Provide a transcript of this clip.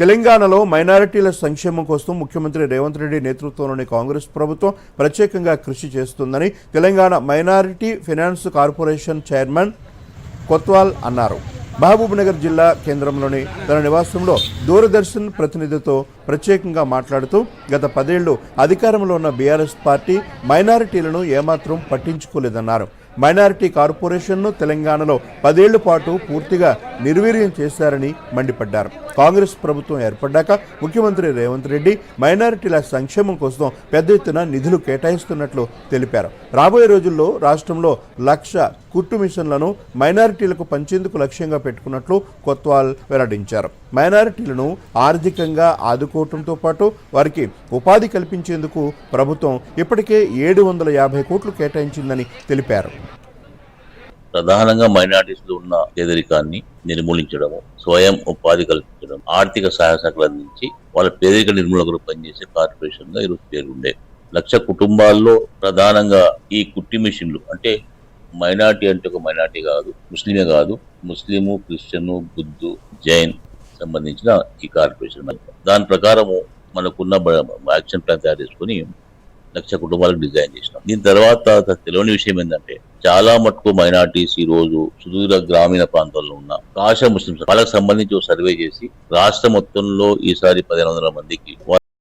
తెలంగాణలో మైనారిటీల సంక్షేమం కోసం ముఖ్యమంత్రి రేవంత్ రెడ్డి నేతృత్వంలోని కాంగ్రెస్ ప్రభుత్వం ప్రత్యేకంగా కృషి చేస్తుందని Telangana minority finance corporation chairman Kotwal అన్నారు. మహబూబ్నగర్ జిల్లా కేంద్రంలోని తన నివాసంలో దూరదర్శన్ ప్రతినిధితో ప్రత్యేకంగా మాట్లాడుతూ గత పదేళ్ళు అధికారంలో ఉన్న బీఆర్ఎస్ పార్టీ మైనారిటీలను ఏమాత్రం పట్టించుకోలేదన్నారు. మైనారిటీ కార్పొరేషన్ను తెలంగాణలో పదేళ్ళ పాటు పూర్తిగా నిర్వీర్యం చేశారని మండిపడ్డారు. కాంగ్రెస్ ప్రభుత్వం ఏర్పడ్డాక ముఖ్యమంత్రి రేవంత్ రెడ్డి మైనారిటీల సంక్షేమం కోసం పెద్ద ఎత్తున నిధులు కేటాయిస్తున్నట్లు తెలిపారు. రాబోయే రోజుల్లో రాష్ట్రంలో లక్ష కుట్టు మిషన్లను మైనారిటీలకు పంచేందుకు లక్ష్యంగా పెట్టుకున్నట్లు కొత్వాల్ వెల్లడించారు. మైనారిటీలను ఆర్థికంగా ఆదుకోవడంతో పాటు వారికి ఉపాధి కల్పించేందుకు ప్రభుత్వం ఇప్పటికే ఏడు వందల యాభై కోట్లు కేటాయించిందని తెలిపారు. ప్రధానంగా మైనార్టీస్లో ఉన్న పేదరికాన్ని నిర్మూలించడము స్వయం ఉపాధి కల్పించడం ఆర్థిక సహాయ శాఖలు అందించి వాళ్ళ పేదరిక నిర్మూలనకు పనిచేసే కార్పొరేషన్గా ఈరోజు పేరుండే. లక్ష కుటుంబాల్లో ప్రధానంగా ఈ కుట్టి మిషన్లు అంటే మైనార్టీ అంటే ఒక మైనార్టీ కాదు ముస్లిమే కాదు ముస్లిము క్రిస్టియను బుద్ధు జైన్ సంబంధించిన ఈ కార్పొరేషన్ దాని ప్రకారము మనకున్న యాక్షన్ ప్లాన్ తయారు చేసుకుని లక్ష కుటుంబాలకు డిజైన్ చేసినాం. దీని తర్వాత తెలియని విషయం ఏంటంటే చాలా మటుకు మైనార్టీస్ ఈ రోజు సుదూర గ్రామీణ ప్రాంతాల్లో ఉన్న కాష ముస్లింస్ వాళ్ళకి సంబంధించి సర్వే చేసి రాష్ట్ర మొత్తంలో ఈసారి పదిహేను వందల మందికి